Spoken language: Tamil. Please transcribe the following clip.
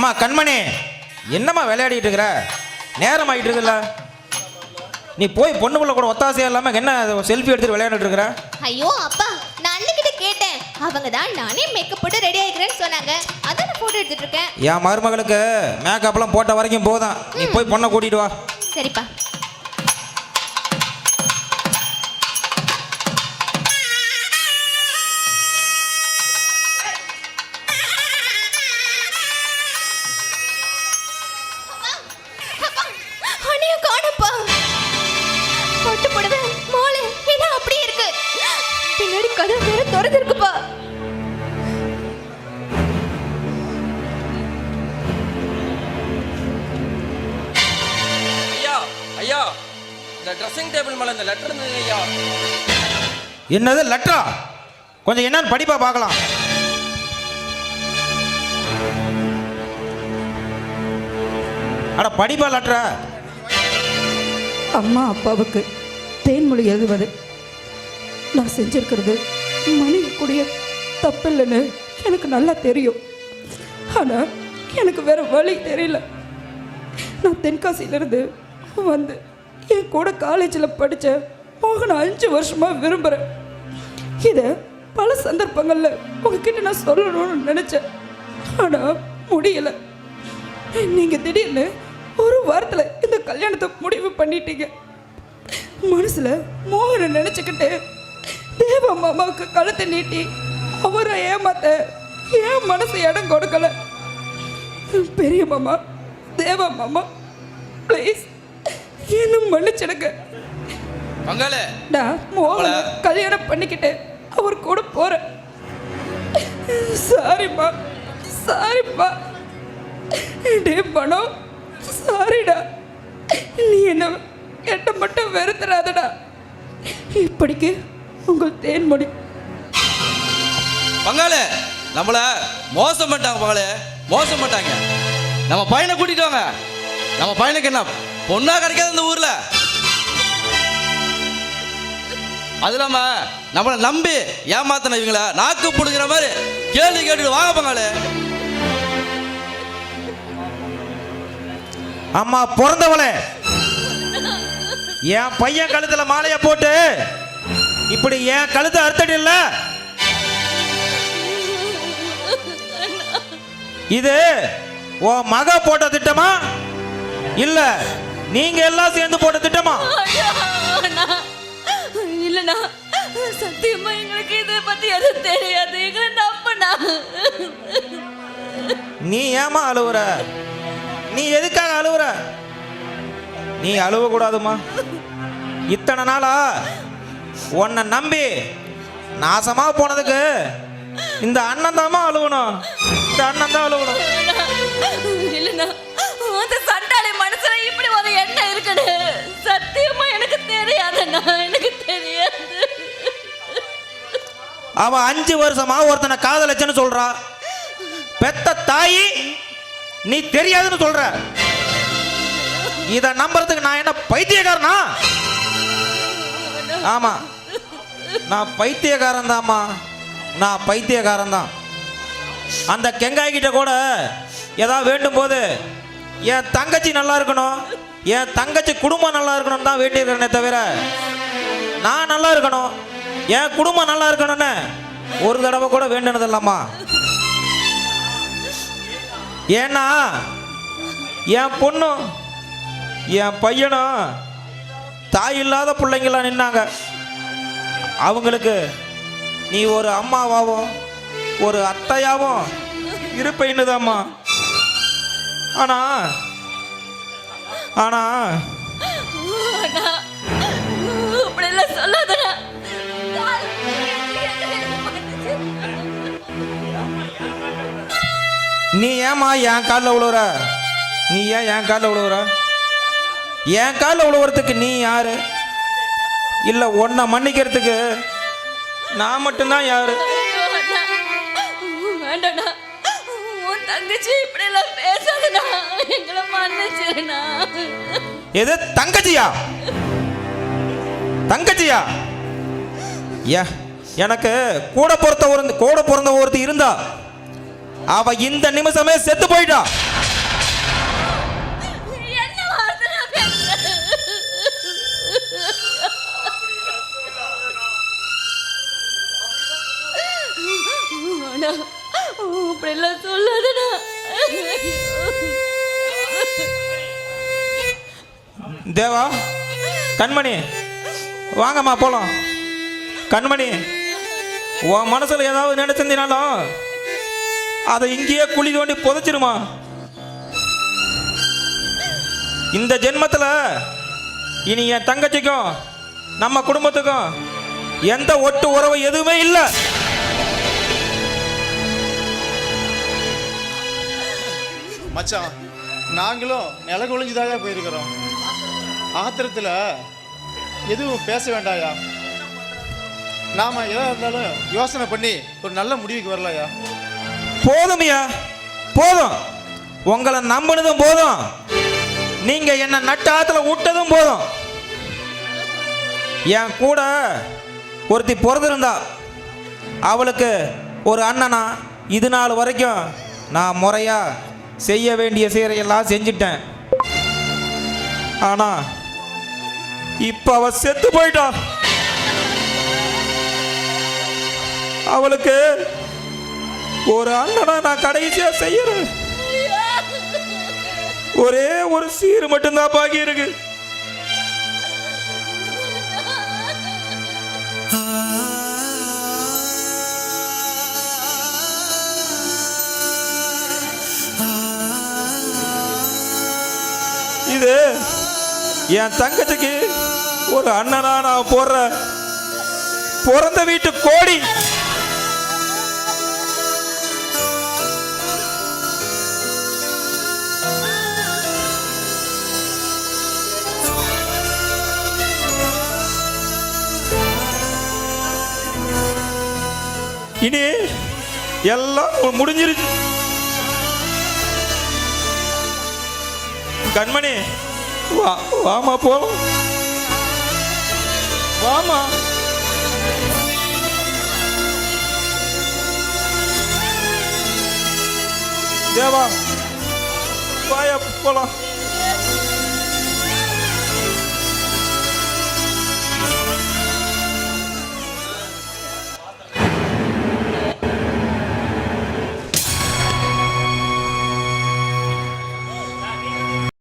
அம்மா கண்மணி என்னம்மா விளையாடிட்டு இருக்கிற? நேரம் ஆகிட்டு இருக்குல்ல நீ போய் பொண்ணு பிள்ளை கூட ஒத்தாசையா இல்லாமல் என்ன செல்ஃபி எடுத்துட்டு விளையாடிட்டு இருக்கிற? ஐயோ அப்பா நான் அண்ணிக்கிட்ட கேட்டேன். அவங்க தான் நானே மேக்கப் போட்டு ரெடி ஆகிக்கிறேன்னு சொன்னாங்க. அதான் போட்டோ எடுத்துட்டு இருக்கேன். என் மருமகளுக்கு மேக்கப்லாம் போட்ட வரைக்கும் போதும். நீ போய் பொண்ணை கூட்டிட்டு வா. சரிப்பா. கதவு வேற திறந்திருக்குப்பா. ஐயா ஐயா இந்த ட்ரெஸ்ஸிங் டேபிள் மேல இந்த லெட்டர் இருந்தது ஐயா. என்னது லெட்டரா கொஞ்சம் என்னன்னு படிப்பா பார்க்கலாம். அட படிப்பா லெட்டரா அம்மா அப்பாவுக்கு தேன்மொழி எழுதுவது. நான் செஞ்சிருக்கிறது. மனைவிக்குரிய தப்பில்லைன்னு எனக்கு நல்லா தெரியும். ஆனால் எனக்கு வேற வழி தெரியல. நான் தென்காசியிலேருந்து வந்து என் கூட காலேஜில் படித்த மோகனை அஞ்சு வருஷமாக விரும்புகிறேன் இதை பல சந்தர்ப்பங்களில் உங்ககிட்ட நான் சொல்லணும்னு நினச்சேன். ஆனால் முடியலை. நீங்கள் திடீர்னு ஒரு வாரத்தில் இந்த கல்யாணத்தை முடிவு பண்ணிட்டீங்க. மனசில் மோகனை நினைச்சுக்கிட்டு தேவ மாமாவுக்கு கழுத்தை நீட்டி அவரை ஏமாத்த ஏன் மனசு இடம் கொடுக்கல. பெரிய மாமா தேவ மாமா ப்ளீஸ் என்ன மன்னிச்சிடுங்க. நான் மோகனை கல்யாணம் பண்ணிக்கிட்டு அவர் கூட போறேன். சாரிம்மா சாரிப்பா டே பணம் சாரிடா. நீ என்ன எட்ட மட்டும் வெறுத்துறாதடா. இப்படிக்கு உங்கள் தேன்மொழி பங்காளி நம்மள மோசம் பண்ணிட்டாங்க பங்காளி. மோசம் பண்ணிட்டாங்க. நம்ம பையனை கூட்டிட்டு வாங்க. நம்ம பையனுக்கு என்ன பொண்ணா கிடைக்காது இந்த ஊர்ல. அது இல்லாம நம்மளை நம்பி ஏமாத்தின இவங்கள நாக்கு பிடுங்கிற மாதிரி கேள்வி கேட்டுட்டு வாங்க பங்காளி. அம்மா பிறந்தவளே. என் பையன் கழுத்துல மாலைய போட்டு இப்படி என் கழுத்தை அறுத்தடி இல்ல? இது உன் மக போட்ட திட்டமா? இல்ல நீங்க எல்லாம் சேர்ந்து போட்ட திட்டமா. இல்லண்ணா சத்தியமா எங்களுக்கு இதை பத்தி எதுவும் தெரியாது. எங்களை நம்பண்ணா. நீ ஏமா அழுவுற? நீ எதுக்காக அழுவுற? நீ அழுவ கூடாதுமா இத்தனை நாளா உன்னை நம்பி நாசமா போனதுக்கு இந்த அண்ணன் தாமா அழுவணும். இந்த அண்ணன் தான் அழுவணும். இல்லண்ணா அந்த சண்டாளி மனசுல இப்படி ஒரு எண்ணம் இருக்குன்னு சத்தியமா எனக்கு தெரியாதுண்ணா எனக்கு தெரியாது. அவன் அஞ்சு வருஷமா ஒருத்தனை காதலிச்சேன்னு சொல்றா. பெத்த தாயி நீ தெரியாதுன்னு சொல்ற. இத நம்புறதுக்கு நான் என்ன பைத்தியக்காரனா? ஆமா. நான் பைத்தியக்காரன் தாம்மா நான் பைத்தியக்காரன் தான். அந்த கெங்காய் கிட்ட கூட ஏதாவது வேண்டும் போது என் தங்கச்சி நல்லா இருக்கணும். என் தங்கச்சி குடும்பம் நல்லா இருக்கணும் தான் வேண்டியிருக்கிறேனே தவிர நான் நல்லா இருக்கணும். என் குடும்பம் நல்லா இருக்கணும்னு ஒரு தடவை கூட வேண்டினது இல்லம்மா ஏன்னா என் பொண்ணும் என் பையனும் தாய் இல்லாத பிள்ளைங்களா நின்னாங்க. அவங்களுக்கு நீ ஒரு அம்மாவாவும் ஒரு அத்தையாவும் இருப்பைன்னுதாம்மா ஆனா ஆனா சொல்லாதண்ணா நீ ஏம்மா என் காலில் விழுவுற நீ ஏன் என் காலில் விழுவுற என் காலில் விழுவுறதுக்கு நீ யாரு? இல்லை உன்னை மன்னிக்கிறதுக்கு நான் மட்டும்தான் யாரு? தங்கச்சி இப்படி எல்லாம் பேசாதண்ணா. எங்களை மன்னிச்சிருண்ணா. எது தங்கச்சியா? தங்கச்சியா? ஏ எனக்கு கூட பிறந்த ஒரு கூட பிறந்த ஒருத்தி இருந்தா அவ இந்த நிமிஷமே செத்து போயிட்டா. தேவா கண்மணி வாங்கம்மா போலாம். கண்மணி உன் மனசில் ஏதாவது நினைச்சிருந்தீனாலும் அதை இங்கேயே குழி தோண்டி புதைச்சிருமா. இந்த ஜென்மத்தில் இனி என் தங்கச்சிக்கும் நம்ம குடும்பத்துக்கும் எந்த ஒட்டு உறவு எதுவுமே இல்லை. மச்சான் நாங்களும் நில குளிஞ்சுதாயா போயிருக்கிறோம். ஆத்திரத்தில் எதுவும் பேச வேண்டாயா? நாம எதா இருந்தாலும் யோசனை பண்ணி ஒரு நல்ல முடிவுக்கு வரலையா? போதுமையா போதும். உங்களை நம்பினதும் போதும். நீங்க என்ன நட்டாத்துல விட்டதும் போதும். என் கூட ஒருத்தி பிறந்திருந்தா அவளுக்கு ஒரு அண்ணனா இது நாள் வரைக்கும் நான் முறையா செய்ய வேண்டிய சீரையெல்லாம் செஞ்சிட்டேன். ஆனா இப்ப அவ செத்து போயிட்டா. அவளுக்கு ஒரு அண்ணனை நான் கடைசியா செய்யறேன். ஒரே ஒரு சீர் மட்டும்தான் பாக்கி இருக்கு. இது என் தங்கச்சிக்கு ஒரு அண்ணனா நான் போடுற பிறந்த வீட்டு கோடி இனி எல்லாம் முடிஞ்சிருச்சு. கண்மணி வா வாமா போலாம் வாமா தேவா வாயா போலாம்